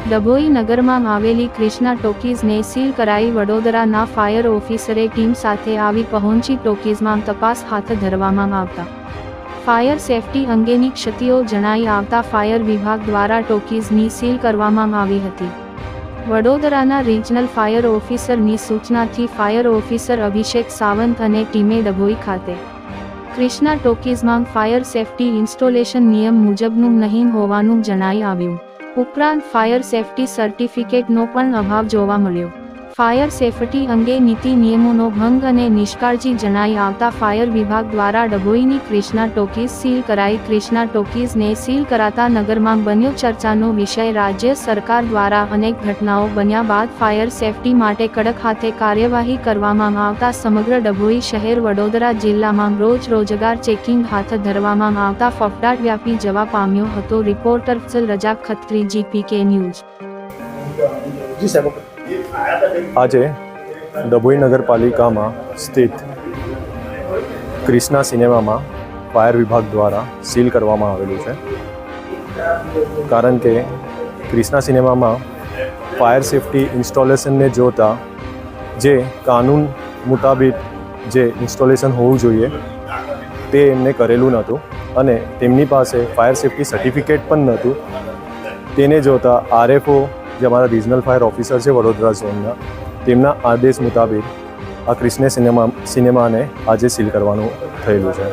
ડભોઈ નગરમાં આવેલી ક્રિષ્ના ટોકીઝને સીલ કરાઈ વડોદરાના ફાયર ઓફિસરે ટીમ સાથે આવી પહોંચી ટોકીઝમાં તપાસ હાથ ધરવામાં આવતા. ફાયર સેફટી અંગેની ક્ષતિઓ જણાઈ આવતા ફાયર વિભાગ દ્વારા ટોકીઝની સીલ કરવામાં આવી હતી. વડોદરાના રિજનલ ફાયર ઓફિસરની સૂચનાથી ફાયર ઓફિસર અભિષેક સાવંત અને ટીમે ડભોઈ ખાતે. ક્રિષ્ના ટોકીઝમાં ફાયર સેફટી ઇન્સ્ટોલેશન નિયમ મુજબનું નહીં હોવાનું જણાઈ આવ્યું. ઉપરાંત ફાયર સેફટી સર્ટિફિકેટનો પણ અભાવ જોવા મળ્યો. ફાયર સેફટી અંગે નીતિ નિયમોનો ભંગ અને નિષ્કાળજી જણાઈ આવતા ફાયર વિભાગ દ્વારા ડભોઈની ક્રિષ્ના ટોકીઝ સીલ કરાઈ. ક્રિષ્ના ટોકીઝને સીલ કરાતા નગરમાં બન્યો ચર્ચાનો વિષય. રાજ્ય સરકાર દ્વારા અનેક ઘટનાઓ બન્યા બાદ ફાયર સેફટી માટે કડક હાથે કાર્યવાહી કરવામાં આવતા સમગ્ર ડભોઈ શહેર વડોદરા જિલ્લામાં રોજ રોજગાર ચેકિંગ હાથ ધરવામાં આવતા ફફડાટ વ્યાપી જવા પામ્યો હતો. રિપોર્ટર રજા ખત્રી, જીપીકે ન્યૂઝ. જી સાહેબ આજે ડભોઈ નગરપાલિકામાં સ્થિત ક્રિષ્ના સિનેમામાં ફાયર વિભાગ દ્વારા સીલ કરવામાં આવેલું છે. કારણ કે ક્રિષ્ના સિનેમામાં ફાયર સેફટી ઇન્સ્ટોલેશનને જોતા જે કાનૂન મુતાબિક જે ઇન્સ્ટોલેશન હોવું જોઈએ તે એમને કરેલું નહોતું અને તેમની પાસે ફાયર સેફટી સર્ટિફિકેટ પણ નહોતું. તેને જોતા આરએફઓ જે અમારા રિજનલ ફાયર ઓફિસર છે વડોદરા ઝોનના તેમના આદેશ મુતાબિક આ ક્રિષ્ને સિનેમા સિનેમાને આજે સીલ કરવાનું થયેલું છે.